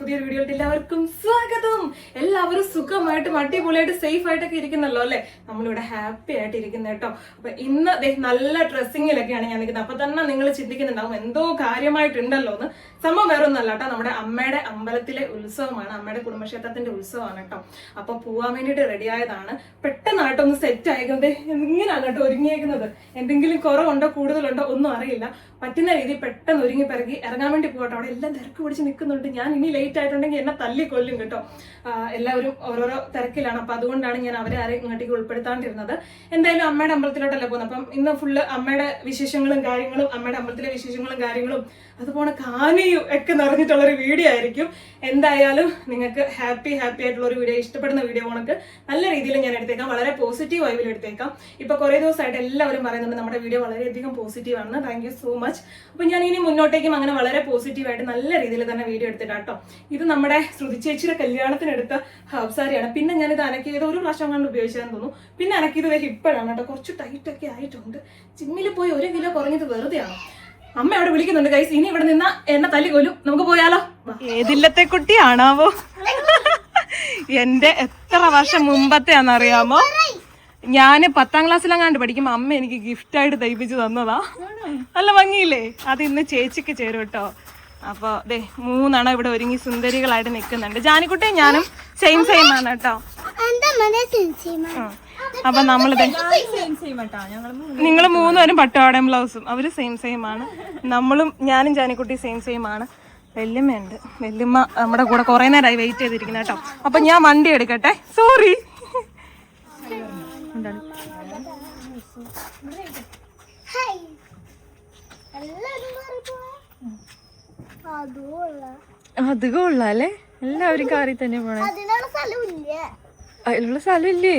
പുതിയൊരു വീഡിയോയിൽ എല്ലാവർക്കും സ്വാഗതം. എല്ലാവരും സുഖമായിട്ടും അടിപൊളിയായിട്ട് സേഫ് ആയിട്ടൊക്കെ ഇരിക്കുന്നല്ലോ അല്ലെ? നമ്മളിവിടെ ഹാപ്പി ആയിട്ട് ഇരിക്കുന്ന കേട്ടോ അപ്പൊ ഇന്ന് നല്ല ഡ്രസ്സിങ്ങിലൊക്കെയാണ് ഞാൻ നിൽക്കുന്നത്. അപ്പൊ തന്നെ നിങ്ങൾ ചിന്തിക്കുന്നുണ്ടാവും എന്തോ കാര്യമായിട്ടുണ്ടല്ലോ എന്ന്. സംഭവം വേറെ ഒന്നല്ല കേട്ടോ നമ്മുടെ അമ്മയുടെ അമ്പലത്തിലെ ഉത്സവമാണ് അമ്മയുടെ കുടുംബക്ഷേത്രത്തിന്റെ ഉത്സവമാണ് കേട്ടോ അപ്പൊ പോവാൻ വേണ്ടിയിട്ട് റെഡി ആയതാണ്. പെട്ടെന്നായിട്ടൊന്ന് സെറ്റ് ആയിക്കുന്നത്. ഇങ്ങനെയാണ് കേട്ടോ ഒരുങ്ങിയേക്കുന്നത്? എന്തെങ്കിലും കുറവുണ്ടോ കൂടുതലുണ്ടോ ഒന്നും അറിയില്ല. പറ്റുന്ന രീതിയിൽ പെട്ടെന്ന് ഒരുങ്ങി പിറകി ഇറങ്ങാൻ വേണ്ടി പോകട്ടെ അവിടെ എല്ലാം തിരക്ക് പിടിച്ച് നിൽക്കുന്നുണ്ട് ഞാൻ ഇനി ലേറ്റ് ആയിട്ടുണ്ടെങ്കിൽ എന്നെ തല്ലി കൊല്ലും കേട്ടോ. എല്ലാവരും ഓരോരോ തിരക്കിലാണ്. അപ്പൊ അതുകൊണ്ടാണ് ഞാൻ അവരെ ആരെയും ഇങ്ങോട്ടേക്ക് ഉൾപ്പെടുത്താണ്ടിരുന്നത്. എന്തായാലും അമ്മയുടെ അമ്പലത്തിലോട്ടല്ലേ പോകുന്നത്? അപ്പം ഇന്ന് ഫുള്ള് അമ്മയുടെ വിശേഷങ്ങളും കാര്യങ്ങളും അമ്മയുടെ അമ്പലത്തിലെ വിശേഷങ്ങളും കാര്യങ്ങളും അതുപോലെ കാനയും ഒക്കെ നിറഞ്ഞിട്ടുള്ള ഒരു വീഡിയോ ആയിരിക്കും. എന്തായാലും നിങ്ങൾക്ക് ഹാപ്പി ഹാപ്പി ആയിട്ടുള്ള ഒരു വീഡിയോ ഇഷ്ടപ്പെടുന്ന വീഡിയോ കണക്ക് നല്ല രീതിയിൽ ഞാൻ എടുത്തേക്കാം. വളരെ പോസിറ്റീവ് വൈബിൽ എടുത്തേക്കാം. ഇപ്പൊ കുറേ ദിവസമായിട്ട് എല്ലാവരും പറയുന്നുണ്ട് നമ്മുടെ വീഡിയോ വളരെയധികം പോസിറ്റീവ് ആണെന്ന്. താങ്ക് യു സോ മച്ച് അപ്പൊ ഞാൻ ഇനി മുന്നോട്ടേക്കും അങ്ങനെ വളരെ പോസിറ്റീവായിട്ട് നല്ല രീതിയിൽ തന്നെ വീഡിയോ എടുത്തിട്ടാ കേട്ടോ ഇത് നമ്മുടെ ശ്രുതി ചേച്ചിയുടെ കല്യാണത്തിനെടുത്ത ഹാഫ് സാരിയാണ്. പിന്നെ ഞാൻ ഇത് അനക്കിയത് ഒരു പ്രാവശ്യം കണ്ട് ഉപയോഗിച്ചതെന്ന് തോന്നുന്നു. പിന്നെ അനക്കിയത് ഇപ്പോഴാണ് കേട്ടോ കുറച്ച് ടൈറ്റൊക്കെ ആയിട്ടുണ്ട്. ജിമ്മിൽ പോയി ഒരു കിലോ കുറഞ്ഞത് വെറുതെയാണ്. അമ്മ അവിടെ വിളിക്കുന്നുണ്ട് കൈസ് ഇനി ഇവിടെ നിന്ന എന്നെ തല്ലി കൊല്ലും. നമുക്ക് പോയാലോ? ഏതില്ലത്തെ കുട്ടിയാണാവോ? എന്റെ എത്ര വർഷം മുമ്പത്തെയാണെന്നറിയാമോ? ഞാൻ പത്താം ക്ലാസ്സിലെങ്ങാണ്ട് പഠിക്കുമ്പോ അമ്മ എനിക്ക് ഗിഫ്റ്റായിട്ട് തയ്പ്പിച്ച് തന്നതാ. നല്ല ഭംഗിയില്ലേ? അത് ഇന്ന് ചേച്ചിക്ക് ചേരും കേട്ടോ അപ്പൊ ദേ മൂന്നെണ്ണം ഇവിടെ ഒരുങ്ങി സുന്ദരികളായിട്ട് നിൽക്കുന്നുണ്ട്. ജാനിക്കുട്ടി ഞാനും സെയിം സെയിം ആണ് കേട്ടോ. അപ്പൊ നമ്മളിത് നിങ്ങൾ മൂന്നുപേരും പട്ടുപാടയും ബ്ലൗസും അവർ സെയിം സെയിം ആണ്. നമ്മളും ഞാനും ജാനിക്കുട്ടി സെയിം സെയിം ആണ്. വെല്ലുമ്മയുണ്ട് വെല്ലുമ്മ നമ്മുടെ കൂടെ കുറെ നേരമായി വെയിറ്റ് ചെയ്തിരിക്കുന്ന കേട്ടോ. അപ്പൊ ഞാൻ വണ്ടി എടുക്കട്ടെ. സോറി അത് കൊള്ളാല്ലേ എല്ലാവരും കാറി തന്നെ പോണേ. അതിനുള്ള സ്ഥലമില്ല? അതിലുള്ള സ്ഥലമില്ലേ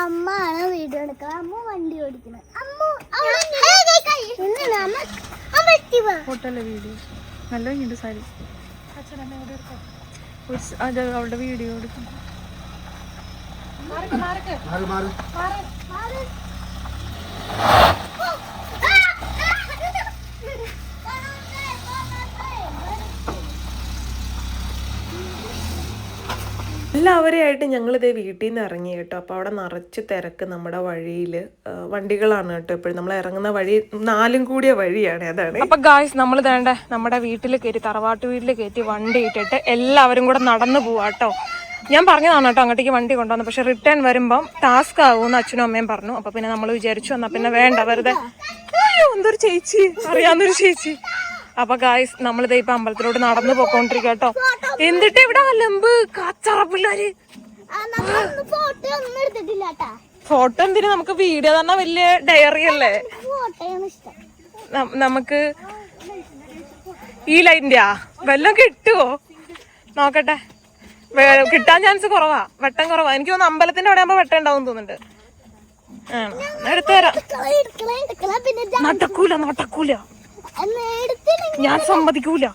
അമ്മാണ് വീഡിയോ എടുക്കുന്നത്. അമ്മ വണ്ടി ഓടിക്കുന്നത് അമ്മ. വീഡിയോ. നല്ല സാരി. അച്ഛനമ്മ അത് അവളുടെ വീഡിയോ എടുക്കും. മാറ്. എല്ലാവരെയായിട്ട് ഞങ്ങളിതേ വീട്ടിൽ നിന്ന് ഇറങ്ങി കേട്ടോ. അപ്പോൾ അവിടെ നിറച്ച് തിരക്ക് നമ്മുടെ വഴിയിൽ വണ്ടികളാണ് കേട്ടോ എപ്പോഴും നമ്മൾ ഇറങ്ങുന്ന വഴി നാലും കൂടിയ വഴിയാണ്. അതാണ്. അപ്പൊ ഗായ്സ് നമ്മൾ വേണ്ട നമ്മുടെ വീട്ടിൽ കയറ്റി തറവാട്ട് വീട്ടിൽ കയറ്റി വണ്ടി ഇട്ടിട്ട് എല്ലാവരും കൂടെ നടന്നു പോവാട്ടോ ഞാൻ പറഞ്ഞതാണ് കേട്ടോ അങ്ങോട്ടേക്ക് വണ്ടി കൊണ്ടുവന്നു. പക്ഷെ റിട്ടേൺ വരുമ്പം ടാസ്ക് ആകുമെന്ന് അച്ഛനും അമ്മയും പറഞ്ഞു. അപ്പൊ പിന്നെ നമ്മൾ വിചാരിച്ചു എന്നാ പിന്നെ വേണ്ട വെറുതെ. അയ്യോ എന്തൊരു ചേച്ചി? അറിയാവുന്നൊരു ചേച്ചി. അപ്പൊ ഗായ്സ് നമ്മളിത് ഇപ്പൊ അമ്പലത്തിലോട്ട് നടന്നു പോയിക്കൊണ്ടിരിക്കുക കേട്ടോ എന്നിട്ട് ഇവിടെ അലമ്പ് കച്ചറ പിള്ളേര് ഫോട്ടോ എന്തിനു? നമുക്ക് വീഡിയോ തന്നെ വലിയ ഡയറി അല്ലേ? നമുക്ക് ഈ ലൈറ്റിന്റെയാ വല്ലതും കിട്ടുവോ? നോക്കട്ടെ. കിട്ടാൻ ചാൻസ് കുറവാ. വെട്ടം കുറവാ. എനിക്ക് തോന്നുന്നു അമ്പലത്തിന്റെ അവിടെ ആകുമ്പോ വെട്ടം ഉണ്ടാവും തോന്നുന്നുണ്ട്. ആണോ? എടുത്തു തരാം. നടക്കൂല നടക്കൂല. ഞാൻ സമ്മതിക്കൂല.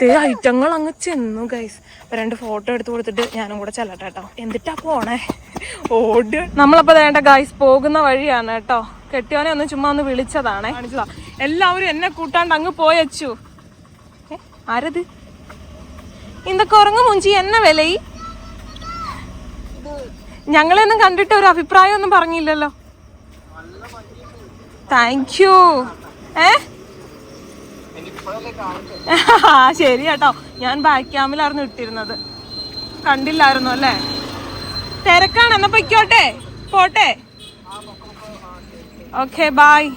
തേ ഐറ്റങ്ങൾ അങ്ങ് ചെന്നു ഗൈസ് രണ്ട് ഫോട്ടോ എടുത്ത് കൊടുത്തിട്ട് ഞാനും കൂടെ ചെല്ലട്ടെ കേട്ടോ. എന്നിട്ടാ പോണേ? ഓട്. നമ്മളപ്പോ വേണ്ട ഗൈസ് പോകുന്ന വഴിയാണ് കേട്ടോ. കെട്ടിയവനെ ഒന്ന് ചുമ്മാ ഒന്ന് വിളിച്ചതാണേ. കാണിച്ചതാ. എല്ലാവരും എന്നെ കൂട്ടാണ്ട് അങ്ങ് പോയച്ചു ആരത്? ഇന്ത കുറങ്ങ് മുഞ്ചി എന്നെ വിലയി. ഞങ്ങളെയൊന്നും കണ്ടിട്ട് ഒരു അഭിപ്രായം ഒന്നും പറഞ്ഞില്ലല്ലോ. താങ്ക് യു ഏ? ആ ശരി കേട്ടോ. ഞാൻ ബാക്ക് ക്യാമിലായിരുന്നു ഇട്ടിരുന്നത്. കണ്ടില്ലായിരുന്നു അല്ലേ? തിരക്കാണ്. എന്നാ പൊയ്ക്കോട്ടെ പോട്ടെ. ഓക്കെ ബായ്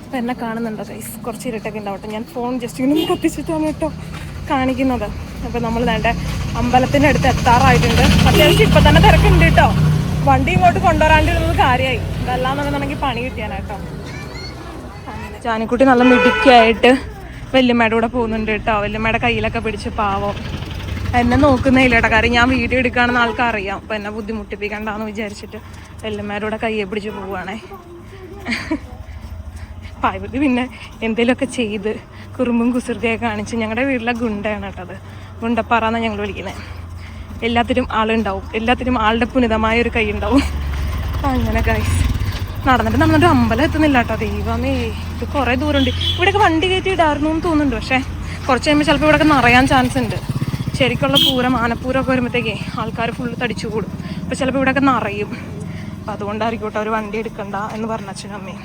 ഇപ്പൊ എന്നെ കാണുന്നുണ്ടോ ഗൈസ് കുറച്ച് ഇരുട്ടൊക്കെ ഉണ്ടാവട്ടെ. ഞാൻ ഫോൺ ജസ്റ്റ് ഇങ്ങനെ കത്തിച്ചിട്ടാണ് കേട്ടോ കാണിക്കുന്നത്. അപ്പൊ നമ്മൾ വേണ്ട അമ്പലത്തിന്റെ അടുത്ത് എത്താറായിട്ടുണ്ട്. അത്യാവശ്യം ഇപ്പൊ തന്നെ തിരക്കുണ്ട് കേട്ടോ. വണ്ടി ഇങ്ങോട്ട് കൊണ്ടുവരാണ്ടിരുന്നത് കാര്യമായി ഇതല്ലാന്നുണ്ടെന്നുണ്ടെങ്കിൽ പണി കിട്ടിയാനാട്ടോ ജാനിക്കുട്ടി നല്ല മിടുക്കിയായിട്ട് വല്യമ്മയുടെ കൂടെ പോകുന്നുണ്ട് കേട്ടോ. വല്യമ്മയുടെ കയ്യിലൊക്കെ പിടിച്ച് പാവം. എന്നെ നോക്കുന്നില്ല കേട്ടോ. കാര്യം ഞാൻ വീഡിയോ എടുക്കുകയാണെന്ന് ആൾക്കാറിയാം. അപ്പം എന്നെ ബുദ്ധിമുട്ടിപ്പിക്കണ്ടെന്ന് വിചാരിച്ചിട്ട് വല്യമ്മയുടെ കൂടെ കയ്യെ പിടിച്ച് പോവുകയാണേ. പായപതി പിന്നെ എന്തെങ്കിലുമൊക്കെ ചെയ്ത് കുറുമ്പും കുസൃതിയൊക്കെ കാണിച്ച് ഞങ്ങളുടെ വീട്ടിലെ ഗുണ്ടയാണ് കേട്ടത് ഗുണ്ടപ്പാറ എന്നാണ് ഞങ്ങൾ വിളിക്കുന്നത് എല്ലാത്തിനും ആളുണ്ടാവും. എല്ലാത്തിനും ആളുടെ പുനിതമായ ഒരു കൈ ഉണ്ടാവും അങ്ങനെ ഗൈസ് നടന്നിട്ട് നമ്മളൊരു അമ്പലം എത്തുന്നില്ല കേട്ടോ. ദൈവമേ ഇത് കുറേ ദൂരമുണ്ട്. ഇവിടെയൊക്കെ വണ്ടി കയറ്റി ഇടാറുന്നു എന്ന് തോന്നുന്നുണ്ട്. പക്ഷേ കുറച്ച് കഴിയുമ്പോൾ ചിലപ്പോൾ ഇവിടെയൊക്കെ നിറയാൻ ചാൻസ് ഉണ്ട്. ശരിക്കുള്ള പൂരം ആനപ്പൂരം ഒക്കെ വരുമ്പോഴത്തേക്കേ ആൾക്കാർ ഫുള്ള് തടിച്ചു കൂടും. അപ്പോൾ ചിലപ്പോൾ ഇവിടെയൊക്കെ നിറയും. അപ്പം അതുകൊണ്ടായിരിക്കും കേട്ടോ അവർ വണ്ടി എടുക്കണ്ട എന്ന് പറഞ്ഞ അച്ഛനും അമ്മയും.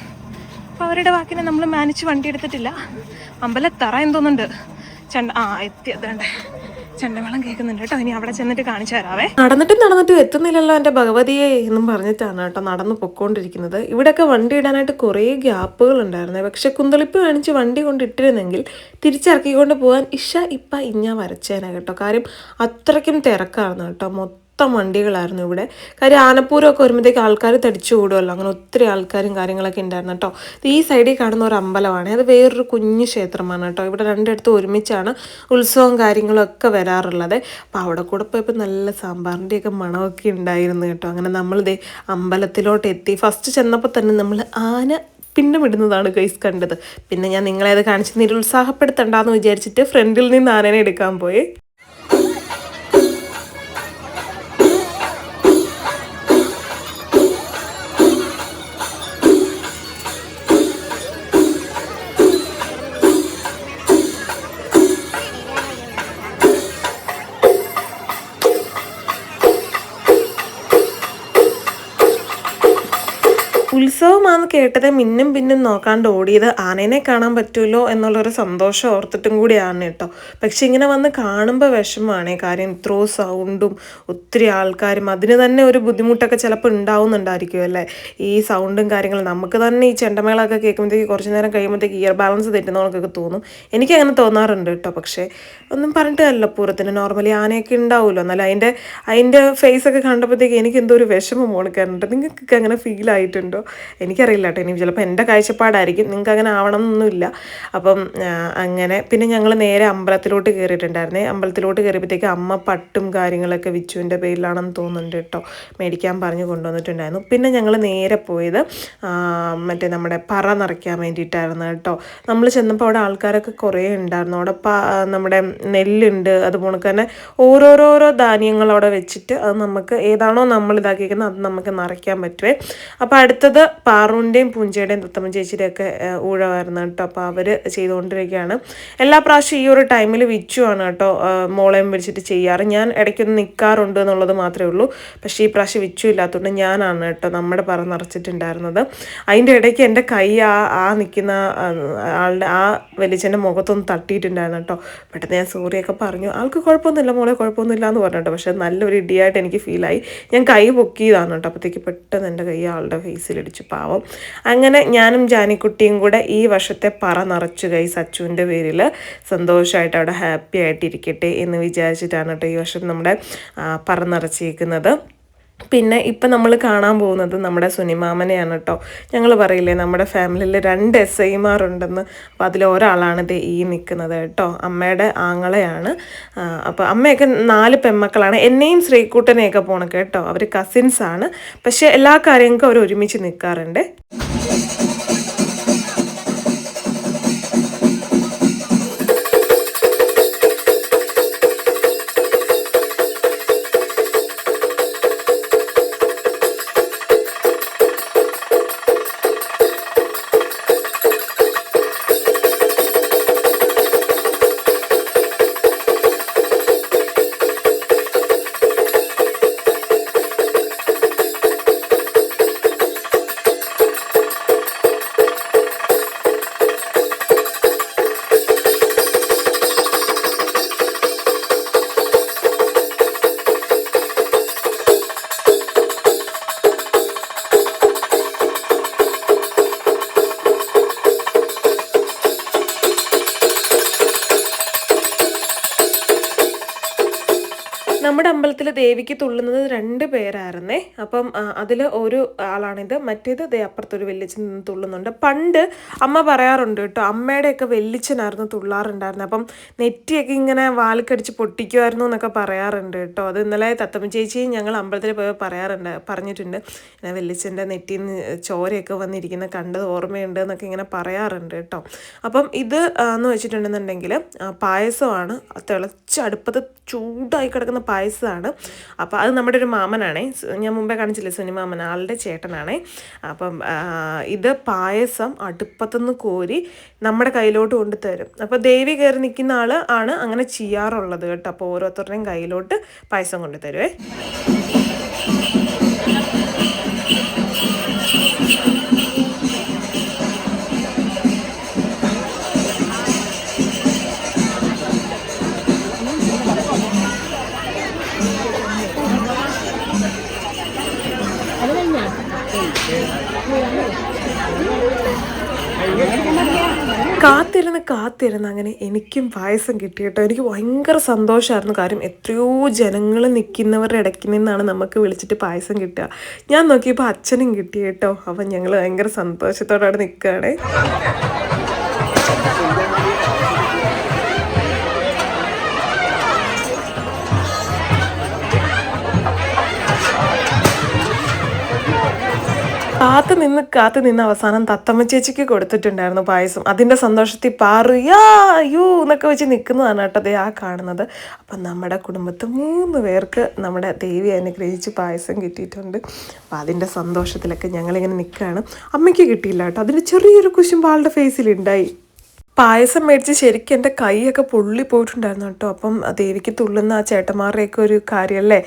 അപ്പോൾ അവരുടെ വാക്കിനെ നമ്മൾ മാനിച്ച് വണ്ടി എടുത്തിട്ടില്ല. അമ്പലം എത്താറ തോന്നുന്നുണ്ട്. ചണ്ട ആ എത്തി അതുകൊണ്ട് ചെണ്ടമേളം കേൾക്കുന്നുണ്ട് കേട്ടോ. ഇനി അവിടെ ചെന്നിട്ട് കാണിച്ചു തരാവേ. നടന്നിട്ടും നടന്നിട്ടും എത്തുന്നില്ലല്ലോ എന്റെ ഭഗവതിയെ എന്നും പറഞ്ഞിട്ടാണ് കേട്ടോ നടന്നു പൊക്കോണ്ടിരിക്കുന്നത്. ഇവിടെയൊക്കെ വണ്ടി ഇടാനായിട്ട് കുറേ ഗ്യാപ്പുകൾ ഉണ്ടായിരുന്നു. പക്ഷെ കുന്തളിപ്പ് കാണിച്ച് വണ്ടി കൊണ്ട് ഇട്ടിരുന്നെങ്കിൽ തിരിച്ചിറക്കിക്കൊണ്ട് പോകാൻ ഇഷ ഇപ്പ ഇഞ്ഞ വരച്ചേനെ കേട്ടോ. കാര്യം അത്രയ്ക്കും തിരക്കായിരുന്നു കേട്ടോ. വണ്ടികളായിരുന്നു ഇവിടെ. കാര്യം ആനപ്പൂരമൊക്കെ വരുമ്പോഴത്തേക്ക് ആൾക്കാർ തടിച്ചു കൂടുമല്ലോ അങ്ങനെ ഒത്തിരി ആൾക്കാരും കാര്യങ്ങളൊക്കെ ഉണ്ടായിരുന്നു കേട്ടോ. ഈ സൈഡിൽ കാണുന്ന ഒരു അമ്പലമാണ്. അത് വേറൊരു കുഞ്ഞു ക്ഷേത്രമാണ് കേട്ടോ. ഇവിടെ രണ്ടിടത്തും ഒരുമിച്ചാണ് ഉത്സവം കാര്യങ്ങളും ഒക്കെ വരാറുള്ളത്. അപ്പോൾ അവിടെ കൂടെ പോയപ്പോൾ നല്ല സാമ്പാറിന്റെയൊക്കെ മണമൊക്കെ ഉണ്ടായിരുന്നു കേട്ടോ. അങ്ങനെ നമ്മൾ ദേ അമ്പലത്തിലോട്ട് എത്തി. ഫസ്റ്റ് ചെന്നപ്പോൾ തന്നെ നമ്മൾ ആന പിന്നെ വിടുന്നതാണ് ഗൈസ് കണ്ടത്. പിന്നെ ഞാൻ നിങ്ങളെ അത് കാണിച്ച് നിരുത്സാഹപ്പെടുത്തണ്ടെന്ന് വിചാരിച്ചിട്ട് ഫ്രണ്ടിൽ നിന്ന് ആനനെ എടുക്കാൻ പോയി. ഉത്സവമാണെന്ന് കേട്ടത് മിന്നും പിന്നും നോക്കാണ്ട് ഓടിയത് ആനേനെ കാണാൻ പറ്റുമല്ലോ എന്നുള്ളൊരു സന്തോഷം ഓർത്തിട്ടും കൂടിയാണ് കേട്ടോ. പക്ഷെ ഇങ്ങനെ വന്ന് കാണുമ്പോൾ വിഷമമാണ്. കാര്യം ഇത്രയോ സൗണ്ടും ഒത്തിരി ആൾക്കാരും അതിന് തന്നെ ഒരു ബുദ്ധിമുട്ടൊക്കെ ചിലപ്പോൾ ഉണ്ടാവുന്നുണ്ടായിരിക്കും അല്ലേ? ഈ സൗണ്ടും കാര്യങ്ങളും നമുക്ക് തന്നെ ഈ ചെണ്ടമേളൊക്കെ കേൾക്കുമ്പോഴത്തേക്ക് കുറച്ച് നേരം കഴിയുമ്പോഴത്തേക്ക് ഇയർ ബാലൻസ് തെറ്റുന്നവർക്കൊക്കെ തോന്നും. എനിക്ക് അങ്ങനെ തോന്നാറുണ്ട് കേട്ടോ. പക്ഷേ ഒന്നും പറഞ്ഞിട്ടല്ല പൂരത്തിന് നോർമലി ആനയൊക്കെ ഉണ്ടാവുമല്ലോ. എന്നാലും അതിന്റെ അതിന്റെ ഫേസ് ഒക്കെ കണ്ടപ്പോഴത്തേക്ക് എനിക്ക് എന്തോ ഒരു വിഷമം മോണിക്കാറുണ്ട് നിങ്ങൾക്കൊക്കെ അങ്ങനെ ഫീൽ ആയിട്ടുണ്ടോ? എനിക്കറിയില്ല കേട്ടോ. ഇനി ചിലപ്പോൾ എന്റെ കാഴ്ചപ്പാടായിരിക്കും. നിങ്ങൾക്ക് അങ്ങനെ ആവണം എന്നൊന്നുമില്ല അപ്പം അങ്ങനെ. പിന്നെ ഞങ്ങൾ നേരെ അമ്പലത്തിലോട്ട് കയറിയിട്ടുണ്ടായിരുന്നേ. അമ്പലത്തിലോട്ട് കയറിയപ്പോഴത്തേക്ക് അമ്മ പട്ടും കാര്യങ്ങളൊക്കെ വിച്ചുവിന്റെ പേരിലാണെന്ന് തോന്നുന്നുണ്ട് കേട്ടോ. മേടിക്കാൻ പറഞ്ഞ് കൊണ്ടുവന്നിട്ടുണ്ടായിരുന്നു. പിന്നെ ഞങ്ങൾ നേരെ പോയത് മറ്റേ നമ്മുടെ പറ നിറയ്ക്കാൻ വേണ്ടിയിട്ടായിരുന്നു കേട്ടോ. നമ്മൾ ചെന്നപ്പോൾ അവിടെ ആൾക്കാരൊക്കെ കുറേ ഉണ്ടായിരുന്നു. അവിടെ പ നമ്മുടെ നെല്ലുണ്ട്. അതുപോലെ തന്നെ ഓരോരോരോ ധാന്യങ്ങൾ അവിടെ വെച്ചിട്ട് അത് നമുക്ക് ഏതാണോ നമ്മൾ ഇതാക്കിയിരിക്കുന്നത് അത് നമുക്ക് നിറയ്ക്കാൻ പറ്റുമേ അപ്പോൾ അടുത്തത് പാറുവിന്റെയും പൂഞ്ചയുടെയും തത്തമ്മ ചേച്ചിയുടെയൊക്കെ ഊഴമായിരുന്നു കേട്ടോ. അപ്പോൾ അവർ ചെയ്തുകൊണ്ടിരിക്കുകയാണ്. എല്ലാ പ്രാവശ്യം ഈ ഒരു ടൈമിൽ വിച്ചുവാണ് കേട്ടോ മോളേം മോളെയും വിളിച്ചിട്ട് ചെയ്യാറ്. ഞാൻ ഇടയ്ക്കൊന്ന് നിൽക്കാറുണ്ട് എന്നുള്ളത് മാത്രമേ ഉള്ളൂ. പക്ഷേ ഈ പ്രാവശ്യം വിച്ചു ഇല്ലാത്തതുകൊണ്ട് ഞാനാണ് കേട്ടോ നമ്മുടെ പറ നിറച്ചിട്ടുണ്ടായിരുന്നത്. അതിന്റെ ഇടയ്ക്ക് എന്റെ കൈ ആ ആ നിൽക്കുന്ന ആളുടെ ആ വലിച്ചന്റെ മുഖത്തൊന്ന് തട്ടിയിട്ടുണ്ടായിരുന്നു കേട്ടോ. പെട്ടെന്ന് ഞാൻ സോറിയൊക്കെ പറഞ്ഞു. ആൾക്ക് കുഴപ്പമൊന്നുമില്ല മോളെ കുഴപ്പമൊന്നുമില്ല എന്ന് പറഞ്ഞു കേട്ടോ. പക്ഷേ നല്ലൊരു ഇടിയായിട്ട് എനിക്ക് ഫീലായി. ഞാൻ കൈ പൊക്കിയതാണ് കേട്ടോ. അപ്പോഴത്തേക്ക് പെട്ടെന്ന് എന്റെ കൈ ആളുടെ ഫേസിലിടിച്ചു പാവം. അങ്ങനെ ഞാനും ജാനിക്കുട്ടിയും കൂടെ ഈ വർഷത്തെ പറ നിറച്ചു കൈ സച്ചുവിന്റെ പേരിൽ സന്തോഷമായിട്ട് അവിടെ ഹാപ്പി ആയിട്ടിരിക്കട്ടെ എന്ന് വിചാരിച്ചിട്ടാണ് കേട്ടോ ഈ വർഷം നമ്മുടെ പറ നിറച്ചിരിക്കുന്നത്. പിന്നെ ഇപ്പം നമ്മൾ കാണാൻ പോകുന്നത് നമ്മുടെ സുനിമാമനെയാണ് കേട്ടോ. ഞങ്ങൾ പറയില്ലേ നമ്മുടെ ഫാമിലിയിൽ രണ്ട് എസ് ഐമാരുണ്ടെന്ന്. അപ്പോൾ അതിലൊരാളാണ് ഇത് ഈ നിൽക്കുന്നത് കേട്ടോ. അമ്മയുടെ ആങ്ങളെയാണ്. അപ്പോൾ അമ്മയൊക്കെ നാല് പെമ്മക്കളാണ്. എന്നെയും ശ്രീകുട്ടനെയൊക്കെ പോണ കേട്ടോ. അവർ കസിൻസാണ് പക്ഷേ എല്ലാ കാര്യങ്ങൾക്കും അവർ ഒരുമിച്ച് നിൽക്കാറുണ്ട്. നമ്മുടെ അമ്പലത്തിൽ ദേവിക്ക് തുള്ളുന്നത് രണ്ട് പേരായിരുന്നേ. അപ്പം അതിൽ ഒരു ആളാണിത്. മറ്റേത് ദേ അപ്പുറത്തൊരു വെല്ലിച്ചൻ നിന്ന് തുള്ളുന്നുണ്ട്. പണ്ട് അമ്മ പറയാറുണ്ട് കേട്ടോ അമ്മയുടെയൊക്കെ വെല്ലിച്ചനായിരുന്നു തുള്ളാറുണ്ടായിരുന്നത് അപ്പം നെറ്റിയൊക്കെ ഇങ്ങനെ വാൽക്കടിച്ച് പൊട്ടിക്കുമായിരുന്നു എന്നൊക്കെ പറയാറുണ്ട് കേട്ടോ. അത് ഇന്നലെ തത്തമ്മ ചേച്ചിയും ഞങ്ങൾ അമ്പലത്തിൽ പോയി പറയാറുണ്ട് പറഞ്ഞിട്ടുണ്ട്. ഇങ്ങനെ വെല്ലിച്ചന്റെ നെറ്റിയിൽ നിന്ന് ചോരയൊക്കെ വന്നിരിക്കുന്ന കണ്ടത് ഓർമ്മയുണ്ട് എന്നൊക്കെ ഇങ്ങനെ പറയാറുണ്ട് കേട്ടോ. അപ്പം ഇത് എന്ന് വെച്ചിട്ടുണ്ടെന്നുണ്ടെങ്കിൽ പായസമാണ് തിളച്ച് അടുപ്പത്ത് ചൂടായി കിടക്കുന്ന പായസമാണ് അപ്പോൾ അത് നമ്മുടെ ഒരു മാമനാണേ ഞാൻ മുമ്പേ കാണിച്ചില്ലേ സുനി മാമൻ ആളുടെ ചേട്ടനാണേ. അപ്പം ഇത് പായസം അടുപ്പത്തുനിന്ന് കോരി നമ്മുടെ കയ്യിലോട്ട് കൊണ്ടു തരും അപ്പോൾ ദേവി കയറി നിൽക്കുന്ന ആൾ ആണ് അങ്ങനെ ചെയ്യാറുള്ളത് കേട്ടോ. അപ്പോൾ ഓരോരുത്തരുടെയും കയ്യിലോട്ട് പായസം കൊണ്ട് തരുവേ കാത്തിരുന്ന് കാത്തിരുന്ന് അങ്ങനെ എനിക്കും പായസം കിട്ടി കേട്ടോ എനിക്ക് ഭയങ്കര സന്തോഷമായിരുന്നു കാര്യം എത്രയോ ജനങ്ങൾ നിൽക്കുന്നവരുടെ ഇടയ്ക്ക് നിന്നാണ് നമുക്ക് വിളിച്ചിട്ട് പായസം കിട്ടുക. ഞാൻ നോക്കിയപ്പോൾ അച്ഛനും കിട്ടി കേട്ടോ അപ്പം ഞങ്ങൾ ഭയങ്കര സന്തോഷത്തോടെ നിൽക്കുകയാണേ കാത്തു നിന്ന് കാത്തു നിന്ന് അവസാനം തത്തമ്മ ചേച്ചിക്ക് കൊടുത്തിട്ടുണ്ടായിരുന്നു പായസം. അതിന്റെ സന്തോഷത്തിൽ പാറിയാ അയ്യോ എന്നൊക്കെ വെച്ച് നിൽക്കുന്നതാണ് കേട്ടത് ആ കാണുന്നത്. അപ്പം നമ്മുടെ കുടുംബത്ത് മൂന്ന് പേർക്ക് നമ്മുടെ ദേവി അനുഗ്രഹിച്ച് പായസം കിട്ടിയിട്ടുണ്ട്. അപ്പം അതിന്റെ സന്തോഷത്തിലൊക്കെ ഞങ്ങളിങ്ങനെ നിൽക്കുകയാണ്. അമ്മയ്ക്ക് കിട്ടിയില്ല കേട്ടോ. അതിന്റെ ചെറിയൊരു കുശുമ്പ് ആളുടെ ഫേസിലുണ്ടായി പായസം മേടിച്ച് ശരിക്കും എന്റെ കൈയൊക്കെ പൊള്ളി പോയിട്ടുണ്ടായിരുന്നു കേട്ടോ. അപ്പം ദേവിക്ക് തുള്ളുന്ന ആ ചേട്ടന്മാരുടെയൊക്കെ ഒരു കാര്യമല്ലേ?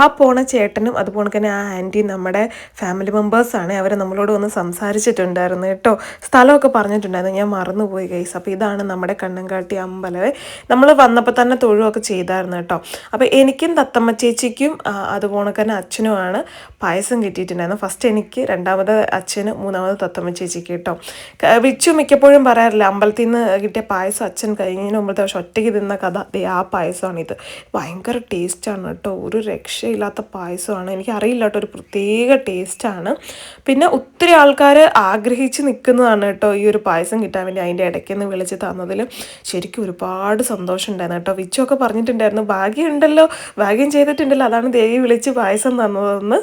ആ പോണ ചേട്ടനും അതുപോലെ തന്നെ ആ ആന്റി നമ്മുടെ ഫാമിലി മെമ്പേഴ്സാണ് അവർ നമ്മളോട് വന്ന് സംസാരിച്ചിട്ടുണ്ടായിരുന്നു കേട്ടോ. സ്ഥലമൊക്കെ പറഞ്ഞിട്ടുണ്ടായിരുന്നു. ഞാൻ മറന്നുപോയി ഗൈസ്. അപ്പോൾ ഇതാണ് നമ്മുടെ കണ്ണൻകാട്ടി അമ്പലവേ നമ്മൾ വന്നപ്പോൾ തന്നെ തൊഴുവൊക്കെ ചെയ്തായിരുന്നു കേട്ടോ. അപ്പോൾ എനിക്കും തത്തമ്മ ചേച്ചിക്കും അതുപോലെ തന്നെ അച്ഛനുമാണ് പായസം കിട്ടിയിട്ടുണ്ടായിരുന്നു. ഫസ്റ്റ് എനിക്ക് രണ്ടാമത് അച്ഛന് മൂന്നാമത് തത്തമ്മ ചേച്ചിക്ക് കേട്ടോ. വിച്ചു മിക്കപ്പോഴും പറയാറില്ല അമ്പലത്തിൽ നിന്ന് കിട്ടിയ പായസം അച്ഛൻ കഴിഞ്ഞതിന് മുമ്പത്തെ പക്ഷെ ഒറ്റയ്ക്ക് തിന്ന കഥ. ദേ ആ പായസമാണിത്. ഭയങ്കര ടേസ്റ്റാണ് കേട്ടോ. ഒരു രക്ഷയില്ലാത്ത പായസമാണ്. എനിക്ക് അറിയില്ല കേട്ടോ. ഒരു പ്രത്യേക ടേസ്റ്റാണ് പിന്നെ ഒത്തിരി ആൾക്കാർ ആഗ്രഹിച്ച് നിൽക്കുന്നതാണ് കേട്ടോ ഈ ഒരു പായസം കിട്ടാൻ വേണ്ടി അതിന്റെ ഇടയ്ക്ക് നിന്ന് വിളിച്ച് തന്നതിൽ. ശരിക്കും ഒരുപാട് സന്തോഷം ഉണ്ടായിരുന്നു കേട്ടോ. വിച്ചൊക്കെ പറഞ്ഞിട്ടുണ്ടായിരുന്നു. ഭാഗ്യമുണ്ടല്ലോ ഭാഗ്യം ചെയ്തിട്ടുണ്ടല്ലോ. അതാണ് ദേവി വിളിച്ച് പായസം തന്നതെന്ന്.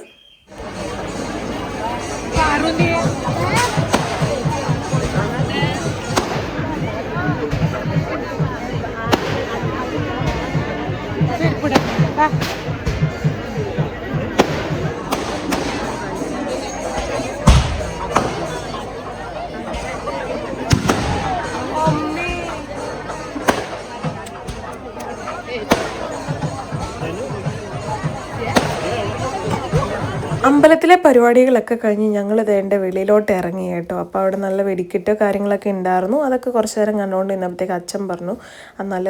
അമ്പലത്തിലെ പരിപാടികളൊക്കെ കഴിഞ്ഞ് ഞങ്ങൾ ഇതേന്റെ വെളിയിലോട്ട് ഇറങ്ങി കേട്ടോ. അപ്പോൾ അവിടെ നല്ല വെടിക്കെട്ട് കാര്യങ്ങളൊക്കെ ഉണ്ടായിരുന്നു. അതൊക്കെ കുറച്ച് നേരം കണ്ടുകൊണ്ട് ഇന്നപ്പോഴത്തേക്ക് അച്ഛൻ പറഞ്ഞു എന്നാൽ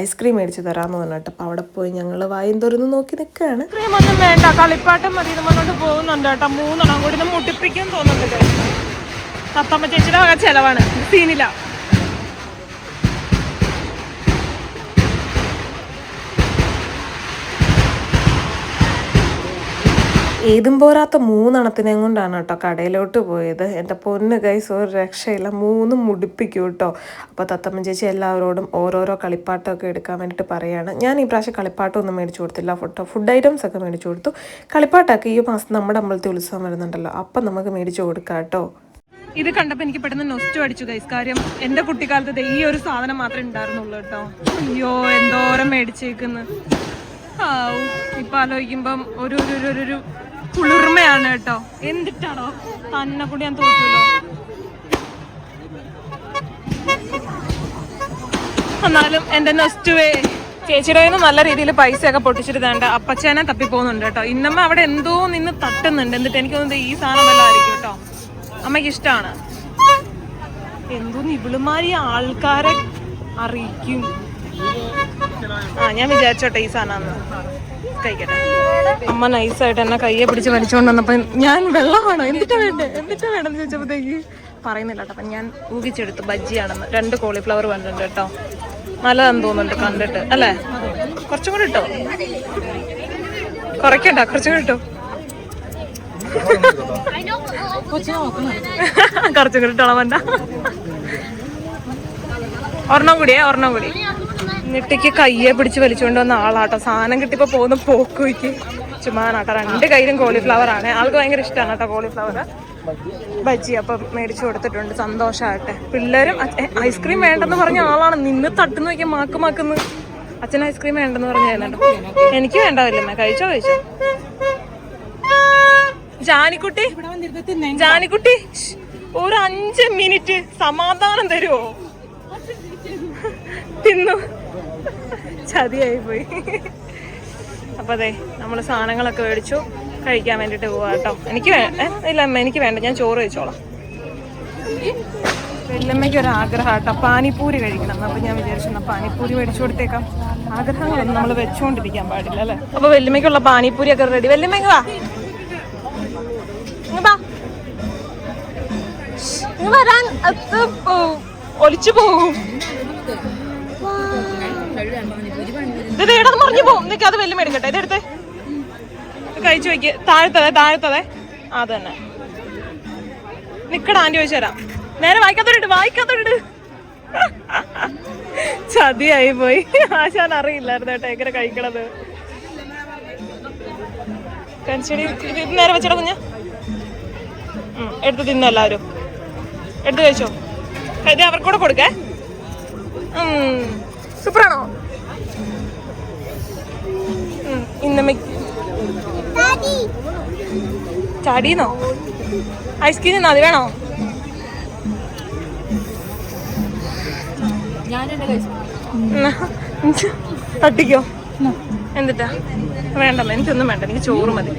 ഐസ്ക്രീം മേടിച്ച് തരാമെന്ന് പറഞ്ഞിട്ട് അപ്പോൾ അവിടെ പോയി ഞങ്ങൾ വായും തുറന്ന് നോക്കി നിൽക്കുകയാണ്. വേണ്ട. മൂന്നെണ്ണം കൂടി മുട്ടിപ്പിക്കാൻ ചേച്ചിയുടെ വക സീനില്ല ഏതും പോരാത്ത മൂന്നെണ്ണത്തിനെയും കൊണ്ടാണ് കേട്ടോ കടയിലോട്ട് പോയത്. എന്റെ പൊന്ന് കൈസ് ഒരു രക്ഷയില്ല. മൂന്നും മുടിപ്പിക്കും കേട്ടോ. അപ്പോൾ തത്തമ്മ ചേച്ചി എല്ലാവരോടും ഓരോരോ കളിപ്പാട്ടമൊക്കെ എടുക്കാൻ വേണ്ടിയിട്ട് പറയുകയാണ് ഞാൻ ഈ പ്രാവശ്യം കളിപ്പാട്ടമൊന്നും മേടിച്ചു കൊടുത്തില്ല. ഫോട്ടോ ഫുഡ് ഐറ്റംസ് ഒക്കെ മേടിച്ചു കൊടുത്തു. കളിപ്പാട്ടൊക്കെ ഈ മാസം നമ്മുടെ അമ്പലത്തിൽ ഉത്സവം വരുന്നുണ്ടല്ലോ. അപ്പം നമുക്ക് മേടിച്ചു കൊടുക്കാം കേട്ടോ. ഇത് കണ്ടപ്പോൾ എനിക്ക് പെട്ടെന്ന് നൊസ്റ്റു അടിച്ചു ഗൈസ് കാര്യം എന്റെ കുട്ടിക്കാലത്ത് ഈ ഒരു സാധനം മാത്രമേ ഉണ്ടായിരുന്നുള്ളൂ കേട്ടോ. അയ്യോ എന്തോരം മേടിച്ചേക്കുന്നു. ഇപ്പം ആലോചിക്കുമ്പം ഒരു- ഒരു ഒരു കുളിർമയാണ് കേട്ടോ. എന്തിട്ടാണോ? തന്നെ കൂടി ഞാൻ തോറ്റൂലോ? എന്നാലും എന്റെ നെസ്റ്റുവേ ചേച്ചിയുടെ നിന്ന് നല്ല രീതിയിൽ പൈസയൊക്കെ വേണ്ട അപ്പച്ചേനെ തപ്പി പോകുന്നുണ്ട് കേട്ടോ. ഇന്നമ്മ അവിടെ എന്തോ നിന്ന് തട്ടുന്നുണ്ട്. എന്നിട്ട് എനിക്ക് തോന്നുന്നത് ഈ സാധനം വല്ലതായിരിക്കും കേട്ടോ. അമ്മയ്ക്ക് ഇഷ്ടമാണ്. എന്തോന്ന് ഇവിളുമാരി ആൾക്കാരെ അറിയിക്കും. ആ ഞാൻ വിചാരിച്ചോട്ടെ ഈ സാധനം അമ്മ നൈസായിട്ട് എന്നെ കയ്യെ പിടിച്ച് വലിച്ചുകൊണ്ട് വന്നപ്പോ ഞാൻ വെള്ളമാണോ? എന്നിട്ടാ വേണ്ടേ? എന്നിട്ടാ വേണമെന്ന് ചോദിച്ചപ്പോഴത്തേക്ക് പറയുന്നില്ല കേട്ടോ. അപ്പൊ ഞാൻ ഊഹിച്ചെടുത്തു ബജ്ജിയാണെന്ന്. രണ്ട് കോളിഫ്ലവർ വന്നിട്ടുണ്ട് കേട്ടോ. നല്ലതാന്ന് തോന്നുന്നുണ്ട് കണ്ടിട്ട്. അല്ലേ? കുറച്ചും കൂടെ ഇട്ടോ. കുറയ്ക്കണ്ട കുറച്ചും കൂടെ ഇട്ടോ. കുറച്ചും കൂടെ ഇട്ടോളാം വേണ്ട ഒരെണ്ണം കൂടിയേ ഒരെണ്ണം കൂടി. എന്നിട്ടേക്ക് കയ്യെ പിടിച്ച് വലിച്ചുകൊണ്ട് വന്ന ആളാട്ടോ. സാധനം കിട്ടിയപ്പോ പോകുന്ന പോക്കുവയ്ക്ക് ചുമ്മാനാട്ടോ രണ്ട് കയ്യിലും കോളിഫ്ലവർ ആണ്. ആൾക്ക് ഭയങ്കര ഇഷ്ടമാണ് കേട്ടോ കോളിഫ്ലവർ ബജി അപ്പം മേടിച്ചു കൊടുത്തിട്ടുണ്ട്. സന്തോഷമായിട്ട് പിള്ളേരും ഐസ്ക്രീം വേണ്ടെന്ന് പറഞ്ഞ ആളാണ്. നിന്ന് തട്ടുന്ന വയ്ക്കാൻ മാക്ക് മാക്കുന്നു. അച്ഛൻ ഐസ്ക്രീം വേണ്ടെന്ന് പറഞ്ഞു കേട്ടോ എനിക്ക് വേണ്ടാവില്ലമ്മ കഴിച്ചോ കഴിച്ചോ? ജാനിക്കുട്ടി? ജാനിക്കുട്ടി? ഒരു അഞ്ച് മിനിറ്റ് സമാധാനം തരുമോ തിന്നു. ചതിയായി പോയി അപ്പൊ അതെ നമ്മൾ സാധനങ്ങളൊക്കെ മേടിച്ചു. കഴിക്കാൻ വേണ്ടിട്ട് പോവാ കേട്ടോ. എനിക്ക് ഇല്ല അമ്മ എനിക്ക് വേണ്ട. ഞാൻ ചോറ് കഴിച്ചോളാം. വെല്ലമ്മയ്ക്ക് ഒരു ആഗ്രഹം കേട്ടോ. പാനിപ്പൂരി കഴിക്കണം. അപ്പൊ ഞാൻ വിചാരിച്ചു എന്നാ പാനിപ്പൂരി മേടിച്ചു കൊടുത്തേക്കാം. ആഗ്രഹങ്ങളൊന്നും നമ്മൾ വെച്ചുകൊണ്ടിരിക്കാൻ പാടില്ല അല്ലേ? അപ്പൊ വെല്ലുമ്മയ്ക്കുള്ള പാനിപ്പൂരി ഒക്കെ റെഡി വെല്ലുമ്മയ്ക്ക് വാ. വാ. വരാൻ ഒലിച്ചു പോകും ഇത് വേടത് മറിഞ്ഞു പോകും നിനക്ക് അത് വെല്ലു മേടിക്കട്ടെ. ഇതെടുത്ത് കഴിച്ചു വെക്ക് താഴത്തതേ താഴത്തതേ. അത് തന്നെ. നിക്കട ആന്റി ചോദിച്ചു തരാം. നേരെ വായിക്കാത്തോട്ട് വായിക്കാത്തോട്ട് ചതിയായി പോയി. ആശാൻ അറിയില്ലായിരുന്നു കേട്ടോ എങ്ങനെ കഴിക്കണത്. കഞ്ചടി നേരെ വെച്ചടാ കുഞ്ഞ. എടുത്ത് തിന്നു എല്ലാവരും. എടുത്ത് കഴിച്ചോ. ഇത് അവർക്കൂടെ കൊടുക്കേ. സൂപ്പറാണോ? ഇന്നമ്മ ഡാഡി ചാടിയെന്നോ ഐസ്ക്രീം തിന്നാ അത് വേണോ? തട്ടിക്കോ. എന്നിട്ടാ വേണ്ടല്ലോ എനിക്കൊന്നും വേണ്ട എനിക്ക് ചോറ് മതി.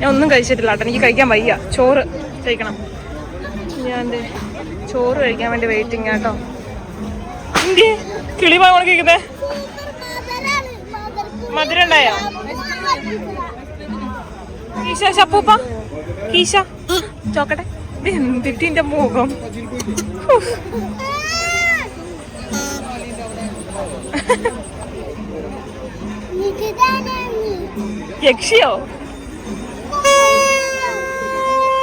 ഞാൻ ഒന്നും കഴിച്ചിട്ടില്ല കേട്ടോ എനിക്ക് കഴിക്കാൻ വയ്യ. ചോറ് കഴിക്കണം. ഞാൻ ദേ ചോറ് കഴിക്കാൻ വേണ്ടി വെയിറ്റിംഗ് കേട്ടോ. കിളി പോയി കേൾക്കുന്നേ മദറാണ് മധുരം ഉണ്ടായോ? കീശ ശപ്പൂപ്പ കീശ. ചോക്കട്ടെ. എന്തിട്ടിന്റെ മുഖം? യക്ഷിയോ?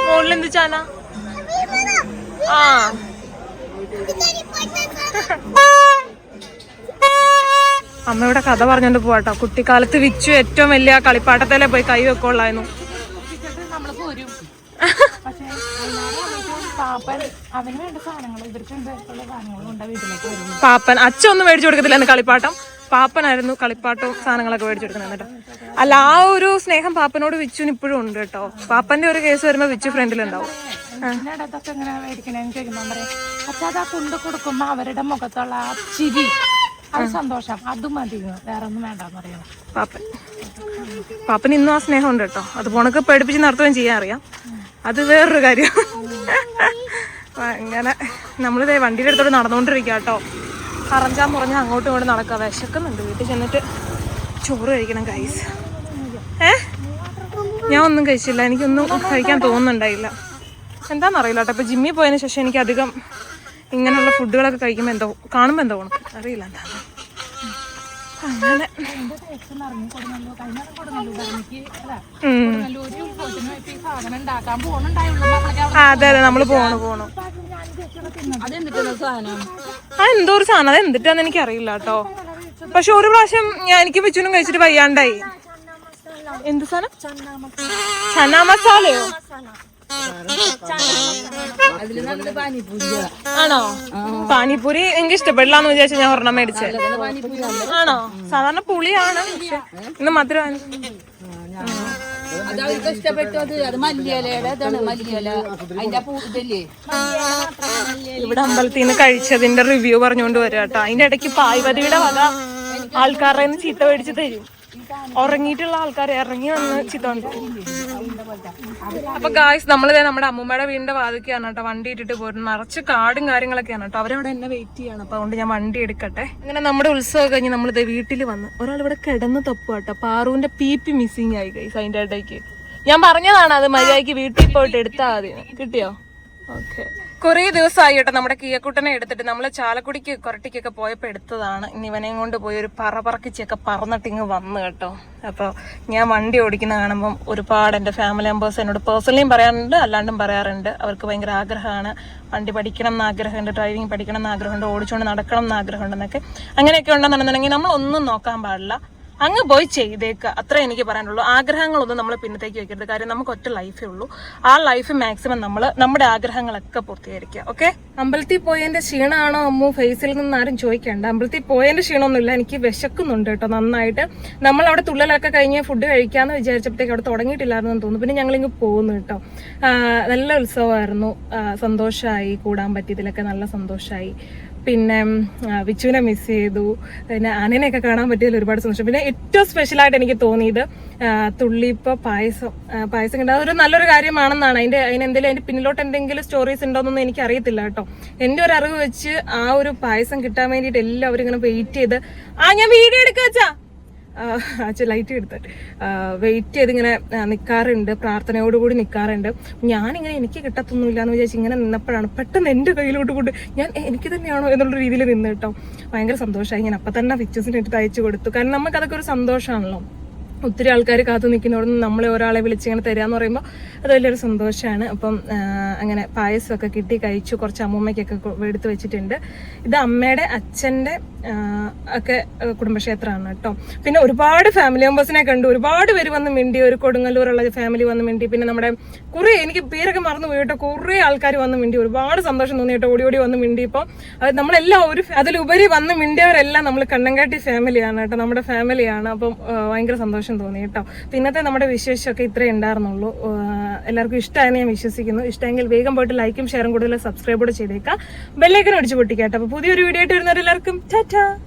മുകളിലെന്ത് ചാന ആ. അമ്മയുടെ കഥ പറഞ്ഞോണ്ട് പോവാട്ടോ. കുട്ടിക്കാലത്ത് വിച്ചു ഏറ്റവും വലിയ കളിപ്പാട്ടത്തിലെ പോയി കൈ വെക്കോളായിരുന്നു പാപ്പൻ. അച്ഛൻ ഒന്നും മേടിച്ചു കൊടുക്കത്തില്ല കളിപ്പാട്ടം. പാപ്പനായിരുന്നു കളിപ്പാട്ടവും സാധനങ്ങളൊക്കെ മേടിച്ചു കൊടുക്കുന്നത് കേട്ടോ. അല്ല ആ ഒരു സ്നേഹം പാപ്പനോട് വിച്ചുവിന് ഇപ്പോഴും ഉണ്ട് കേട്ടോ. പാപ്പന്റെ ഒരു കേസ് വരുമ്പോ വിച്ചു ഫ്രണ്ടിലുണ്ടാവും. അച്ഛാ കൊണ്ട് കൊടുക്കുമ്പോ അവരുടെ മുഖത്തുള്ള ആ ചിരി. അത് സന്തോഷം. അതും മതി. വേറെ ഒന്നും വേണ്ടെന്ന് പാപ്പന് ഇന്നും ആ സ്നേഹം ഉണ്ട് കേട്ടോ. അത് പോണക്ക് പഠിപ്പിച്ച് നടത്തുകയും ചെയ്യാൻ അറിയാം. അത് വേറൊരു കാര്യം. അങ്ങനെ നമ്മളിതേ വണ്ടിയുടെ അടുത്തോട്ട് നടന്നുകൊണ്ടിരിക്കുക കേട്ടോ. കറഞ്ചാൻ പറഞ്ഞാൽ അങ്ങോട്ടും ഇങ്ങോട്ടും നടക്കുക വിശക്കുന്നുണ്ട്. വീട്ടിൽ ചെന്നിട്ട് ചോറ് കഴിക്കണം കൈസ് ഏ? ഞാൻ ഒന്നും കഴിച്ചില്ല. എനിക്കൊന്നും കഴിക്കാൻ തോന്നുന്നുണ്ടായില്ല. എന്താണെന്നറിയില്ല കേട്ടോ. ഇപ്പം ജിമ്മിൽ പോയതിന് ശേഷം എനിക്ക് അധികം ഇങ്ങനെയുള്ള ഫുഡുകളൊക്കെ കഴിക്കുമ്പോൾ എന്തോ കാണുമ്പോൾ എന്തോ ഉണക്ക് അറിയില്ല എന്താ അങ്ങനെ. അതെ അതെ നമ്മൾ പോണു പോണു. ആ എന്തോ ഒരു സാധനം അത് എന്തിട്ടാന്ന് എനിക്ക് അറിയില്ല കേട്ടോ. പക്ഷെ ഒരു പ്രാവശ്യം ഞാൻ എനിക്ക് വെച്ചുനും കഴിച്ചിട്ട് വയ്യാണ്ടായി. എന്ത് സാധനം? ചന മസാലയോ ആണോ? പാനിപ്പൂരി എനിക്ക് ഇഷ്ടപ്പെടില്ലാന്ന് വിചാരിച്ചു ഞാൻ ഒരെണ്ണം മേടിച്ചേ. ആണോ? സാധാരണ പുളിയാണ് ഇന്ന് മധുരം അത് അവർക്ക് ഇഷ്ടപ്പെട്ടു അത് മല്ലിയില അതിന്റെ ഇവിടെ അമ്പലത്തിൽ നിന്ന് കഴിച്ചതിന്റെ റിവ്യൂ പറഞ്ഞുകൊണ്ട് വരാം കേട്ടോ. അതിന്റെ ഇടയ്ക്ക് പായ്വതിയുടെ വക ആൾക്കാരുടെ ചീത്ത മേടിച്ച് തരും. ഉറങ്ങിയിട്ടുള്ള ആൾക്കാരെ ഇറങ്ങി വന്ന് ചീത്ത കൊണ്ട് അപ്പൊ ഗായ്സ് നമ്മളിതേ നമ്മുടെ അമ്മൂമ്മയുടെ വീടിന്റെ വാതിക്കാണ് കേട്ടോ. വണ്ടി ഇട്ടിട്ട് പോയിരുന്നു നിറച്ച് കാടും കാര്യങ്ങളൊക്കെയാണ് കേട്ടോ. അവരവിടെ എന്നെ വെയിറ്റ് ചെയ്യണം. അപ്പൊ അതുകൊണ്ട് ഞാൻ വണ്ടി എടുക്കട്ടെ. അങ്ങനെ നമ്മുടെ ഉത്സവം കഴിഞ്ഞ് നമ്മളിത് വീട്ടിൽ വന്ന് ഒരാൾ ഇവിടെ കിടന്ന് തപ്പു കേട്ടോ. പാറുവിന്റെ പി പി മിസ്സിങ് ആയി ഗൈസ് അതിന്റെ ഇടയ്ക്ക്. ഞാൻ പറഞ്ഞതാണ് അത് മര്യാദയ്ക്ക് വീട്ടിൽ പോയിട്ട് എടുത്താൽ മതി. കിട്ടിയോ? ഓക്കെ കുറേ ദിവസമായി കേട്ടോ നമ്മുടെ കീയക്കുട്ടനെ എടുത്തിട്ട് നമ്മൾ ചാലക്കുടിക്ക് കൊരട്ടിക്കൊക്കെ പോയപ്പോൾ എടുത്തതാണ്. ഇനി ഇവനെയും കൊണ്ട് പോയി ഒരു പറ പറക്കിച്ചൊക്കെ പറന്നിട്ട് ഇങ്ങ് വന്നു കേട്ടോ. അപ്പോൾ ഞാൻ വണ്ടി ഓടിക്കുന്ന കാണുമ്പം ഒരുപാട് എന്റെ ഫാമിലി മെമ്പേഴ്സ് എന്നോട് പേഴ്സണലിയും പറയാറുണ്ട് അല്ലാണ്ടും പറയാറുണ്ട്. അവർക്ക് ഭയങ്കര ആഗ്രഹമാണ്. വണ്ടി പഠിക്കണം എന്ന് ആഗ്രഹമുണ്ട് ഡ്രൈവിംഗ് പഠിക്കണം എന്ന് ആഗ്രഹമുണ്ട് ഓടിച്ചുകൊണ്ട് നടക്കണം എന്ന് ആഗ്രഹമുണ്ടെന്നൊക്കെ അങ്ങനെയൊക്കെ ഉണ്ടെന്നുണ്ടെന്നുണ്ടെങ്കിൽ നമ്മളൊന്നും നോക്കാൻ പാടില്ല. അങ്ങ് പോയി ചെയ്തേക്കുക അത്ര എനിക്ക് പറയാനുള്ളൂ. ആഗ്രഹങ്ങളൊന്നും നമ്മൾ പിന്നത്തേക്ക് വെക്കരുത്. കാര്യം നമുക്ക് ഒറ്റ ലൈഫേ ഉള്ളൂ. ആ ലൈഫ് മാക്സിമം നമ്മൾ നമ്മുടെ ആഗ്രഹങ്ങളൊക്കെ പൂർത്തീകരിക്കുക. ഓക്കെ അമ്പലത്തിൽ പോയതിന്റെ ക്ഷീണമാണോ അമ്മു? ഫേസിൽ നിന്ന് ആരും ചോദിക്കേണ്ട. അമ്പലത്തിൽ പോയതിന്റെ ക്ഷീണമൊന്നുമില്ല. എനിക്ക് വിശക്കുന്നുണ്ട് കേട്ടോ നന്നായിട്ട്. നമ്മൾ അവിടെ തുള്ളലൊക്കെ കഴിഞ്ഞ് ഫുഡ് കഴിക്കാന്ന് വിചാരിച്ചപ്പോഴത്തേക്ക് അവിടെ തുടങ്ങിയിട്ടില്ലായിരുന്നു തോന്നുന്നു. പിന്നെ ഞങ്ങളിങ്ങ് പോകുന്നു കേട്ടോ. നല്ല ഉത്സവമായിരുന്നു. സന്തോഷമായി. കൂടാൻ പറ്റിയതിലൊക്കെ നല്ല സന്തോഷമായി. പിന്നെ വിച്ചുവിനെ മിസ് ചെയ്തു. പിന്നെ ആനനെയൊക്കെ കാണാൻ പറ്റിയതിൽ ഒരുപാട് സന്തോഷം. പിന്നെ ഏറ്റവും സ്പെഷ്യലായിട്ട് എനിക്ക് തോന്നിയത് തുള്ളിപ്പ പായസം. പായസം കണ്ട അതൊരു നല്ലൊരു കാര്യമാണെന്നാണ്. അതിന്റെ അതിനെന്തെങ്കിലും അതിന്റെ പിന്നിലോട്ട് എന്തെങ്കിലും സ്റ്റോറീസ് ഉണ്ടോന്നൊന്നും എനിക്ക് അറിയത്തില്ല കേട്ടോ. എന്റെ ഒരു അറിവ് വെച്ച് ആ ഒരു പായസം കിട്ടാൻ വേണ്ടിയിട്ട് എല്ലാവരും ഇങ്ങനെ വെയിറ്റ് ചെയ്ത് ആ ഞാൻ വീഡിയോ എടുക്കാച്ചാ അച്ഛൻ ലൈറ്റ് എടുത്ത്. വെയിറ്റ് ചെയ്തിങ്ങനെ നിൽക്കാറുണ്ട് പ്രാർത്ഥനയോടുകൂടി നിൽക്കാറുണ്ട് ഞാനിങ്ങനെ എനിക്ക് കിട്ടത്തൊന്നുമില്ല എന്ന് വിചാരിച്ച് ഇങ്ങനെ നിന്നപ്പോഴാണ് പെട്ടെന്ന് എന്റെ കയ്യിലോട്ട് കൊണ്ട് ഞാൻ എനിക്ക് തന്നെയാണോ? എന്നുള്ള രീതിയിൽ നിന്ന് കേട്ടോ. ഭയങ്കര സന്തോഷമായി. ഞാൻ അപ്പം തന്നെ പിക്ചേഴ്സിന് എടുത്ത് അയച്ചു കൊടുത്തു. കാരണം നമുക്കതൊക്കെ ഒരു സന്തോഷമാണല്ലോ. ഒത്തിരി ആൾക്കാർ കാത്തു നിൽക്കുന്നതോട് നമ്മളെ ഒരാളെ വിളിച്ചിങ്ങനെ തരാന്ന് പറയുമ്പോൾ അത് വലിയൊരു സന്തോഷമാണ്. അപ്പം അങ്ങനെ പായസമൊക്കെ കിട്ടി കഴിച്ചു. കുറച്ച് അമ്മൂമ്മയ്ക്കൊക്കെ എടുത്ത് വെച്ചിട്ടുണ്ട്. ഇത് അമ്മയുടെ അച്ഛന്റെ ഒക്കെ കുടുംബക്ഷേത്രമാണ് കേട്ടോ. പിന്നെ ഒരുപാട് ഫാമിലി മെമ്പേഴ്സിനെ കണ്ടു. ഒരുപാട് പേര് വന്ന് മിണ്ടി ഒരു കൊടുങ്ങല്ലൂരുള്ള ഫാമിലി വന്ന് മിണ്ടി പിന്നെ നമ്മുടെ കുറേ എനിക്ക് പേരൊക്കെ മറന്നു പോയി കേട്ടോ. കുറേ ആൾക്കാർ വന്ന് മിണ്ടി. ഒരുപാട് സന്തോഷം തോന്നി കേട്ടോ. ഓടി ഓടി വന്ന് മിണ്ടി. ഇപ്പോൾ അത് നമ്മളെല്ലാം ഒരു അതിലുപരി വന്ന് മിണ്ടിയവരെല്ലാം നമ്മൾ കണ്ണങ്കാട്ടി ഫാമിലിയാണ് കേട്ടോ. നമ്മുടെ ഫാമിലിയാണ് അപ്പം ഭയങ്കര സന്തോഷം തോന്നി കേട്ടോ. പിന്നത്തെ നമ്മുടെ വിശേഷമൊക്കെ ഇത്രേ ഉണ്ടായിരുന്നുള്ളൂ. എല്ലാവർക്കും ഇഷ്ടമായെന്ന് ഞാൻ വിശ്വസിക്കുന്നു. ഇഷ്ടമെങ്കിൽ വേഗം പോയിട്ട് ലൈക്കും ഷെയറും കൂടുതൽ സബ്സ്ക്രൈബ് കൂടെ ചെയ്തേക്കാം. ബെല്ലൈക്കൻ അടിച്ചു പൊട്ടിക്കാട്ടോ അപ്പോൾ പുതിയൊരു വീഡിയോ ആയിട്ട് വരുന്നവരെല്ലാവർക്കും 차